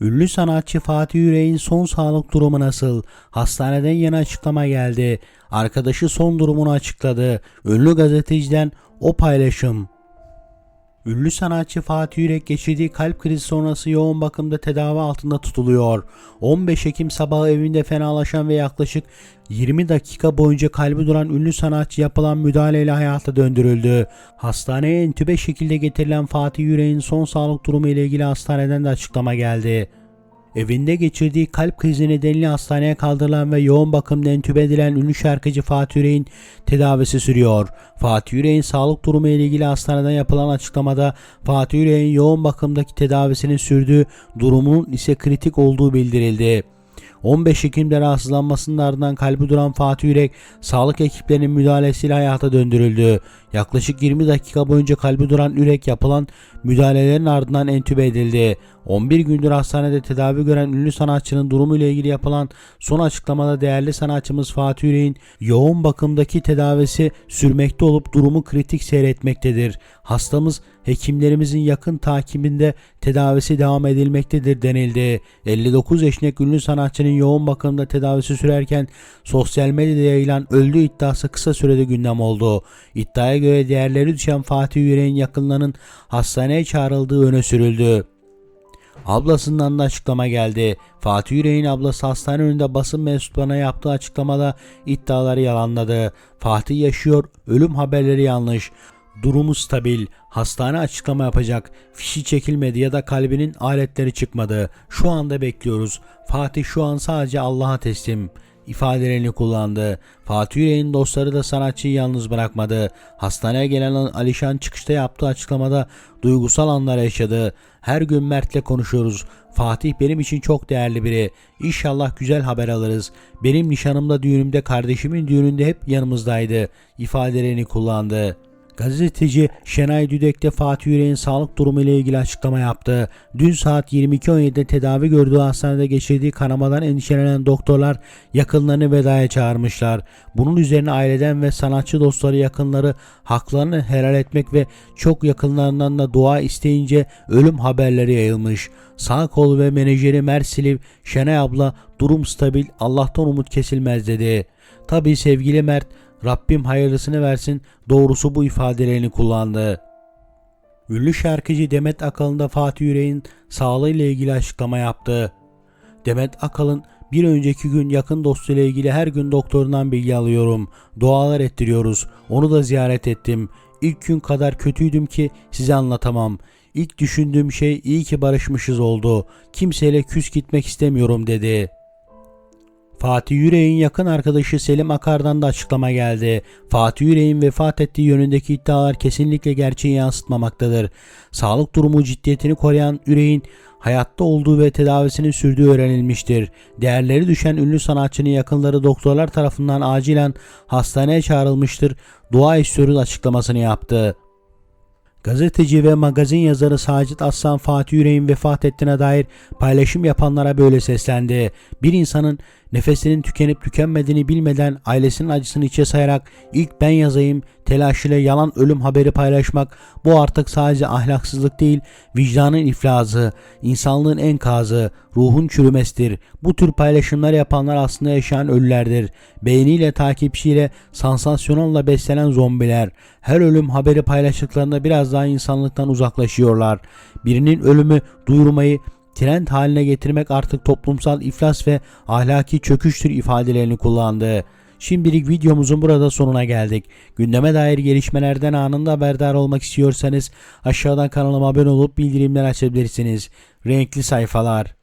Ünlü sanatçı Fatih Yüreğin son sağlık durumu nasıl? Hastaneden yeni açıklama geldi. Arkadaşı son durumunu açıkladı. Ünlü gazeteciden o paylaşım. Ünlü sanatçı Fatih Yürek geçirdiği kalp krizi sonrası yoğun bakımda tedavi altında tutuluyor. 15 Ekim sabahı evinde fenalaşan ve yaklaşık 20 dakika boyunca kalbi duran ünlü sanatçı yapılan müdahaleyle hayata döndürüldü. Hastaneye entübe şekilde getirilen Fatih Yürek'in son sağlık durumu ile ilgili hastaneden de açıklama geldi. Evinde geçirdiği kalp krizi nedeniyle hastaneye kaldırılan ve yoğun bakımda entübe edilen ünlü şarkıcı Fatih Yürek'in tedavisi sürüyor. Fatih Yürek'in sağlık durumu ile ilgili hastaneden yapılan açıklamada Fatih Yürek'in yoğun bakımdaki tedavisinin sürdüğü durumunun ise kritik olduğu bildirildi. 15 Ekim'de rahatsızlanmasının ardından kalbi duran Fatih Yürek sağlık ekiplerinin müdahalesiyle hayata döndürüldü. Yaklaşık 20 dakika boyunca kalbi duran Yürek yapılan müdahalelerin ardından entübe edildi. 11 gündür hastanede tedavi gören ünlü sanatçının durumu ile ilgili yapılan son açıklamada değerli sanatçımız Fatih Yürek'in yoğun bakımdaki tedavisi sürmekte olup durumu kritik seyretmektedir. Hastamız hekimlerimizin yakın takibinde tedavisi devam edilmektedir denildi. 59 yaşındaki ünlü sanatçının yoğun bakımda tedavisi sürerken sosyal medyada yayılan öldüğü iddiası kısa sürede gündem oldu. İddiaya göre değerleri düşen Fatih Yürek'in yakınlarının hastaneye çağrıldığı öne sürüldü. Ablasından da açıklama geldi. Fatih Yüreğin ablası hastane önünde basın mensuplarına yaptığı açıklamada iddiaları yalanladı. Fatih yaşıyor, ölüm haberleri yanlış. Durumu stabil. Hastane açıklama yapacak. Fişi çekilmedi ya da kalbinin aletleri çıkmadı. Şu anda bekliyoruz. Fatih şu an sadece Allah'a teslim ifadelerini kullandı. Fatih Yüreğin dostları da sanatçıyı yalnız bırakmadı. Hastaneye gelen Alişan çıkışta yaptığı açıklamada duygusal anlar yaşadı. Her gün Mert'le konuşuyoruz. Fatih benim için çok değerli biri. İnşallah güzel haber alırız. Benim nişanımda düğünümde kardeşimin düğününde hep yanımızdaydı. ifadelerini kullandı. Gazeteci Şenay Düdek de Fatih Yüreğin sağlık durumu ile ilgili açıklama yaptı. Dün saat 22.17'de tedavi gördüğü hastanede geçirdiği kanamadan endişelenen doktorlar yakınlarını vedaya çağırmışlar. Bunun üzerine aileden ve sanatçı dostları yakınları haklarını helal etmek ve çok yakınlarından da dua isteyince ölüm haberleri yayılmış. Sağ kol ve menajeri Mersiliv Şenay abla durum stabil Allah'tan umut kesilmez dedi. Tabi sevgili Mert Rabbim hayırlısını versin doğrusu bu ifadelerini kullandı. Ünlü şarkıcı Demet Akalın da Fatih Yüreğin sağlığıyla ilgili açıklama yaptı. Demet Akalın bir önceki gün yakın dostuyla ilgili her gün doktorundan bilgi alıyorum. Dualar ettiriyoruz. Onu da ziyaret ettim. İlk gün kadar kötüydüm ki size anlatamam. İlk düşündüğüm şey iyi ki barışmışız oldu. Kimseyle küs gitmek istemiyorum dedi.'' Fatih Yüreğin yakın arkadaşı Selim Akar'dan da açıklama geldi. Fatih Yüreğin vefat ettiği yönündeki iddialar kesinlikle gerçeği yansıtmamaktadır. Sağlık durumu ciddiyetini koruyan Yüreğin hayatta olduğu ve tedavisinin sürdüğü öğrenilmiştir. Değerleri düşen ünlü sanatçının yakınları doktorlar tarafından acilen hastaneye çağrılmıştır. Dua istiyoruz açıklamasını yaptı. Gazeteci ve magazin yazarı Sacit Aslan Fatih Yüreğin vefat ettiğine dair paylaşım yapanlara böyle seslendi. Bir insanın nefesinin tükenip tükenmediğini bilmeden ailesinin acısını içe sayarak ilk ben yazayım telaşıyla yalan ölüm haberi paylaşmak bu artık sadece ahlaksızlık değil vicdanın iflazı, insanlığın enkazı, ruhun çürümesidir. Bu tür paylaşımlar yapanlar aslında yaşayan ölülerdir. Beğeniyle takipçiyle sansasyonella beslenen zombiler. Her ölüm haberi paylaştıklarında biraz daha insanlıktan uzaklaşıyorlar. Birinin ölümü duyurmayı trend haline getirmek artık toplumsal iflas ve ahlaki çöküştür ifadelerini kullandı. Şimdilik videomuzun burada sonuna geldik. Gündeme dair gelişmelerden anında haberdar olmak istiyorsanız aşağıdan kanalıma abone olup bildirimler açabilirsiniz. Renkli sayfalar.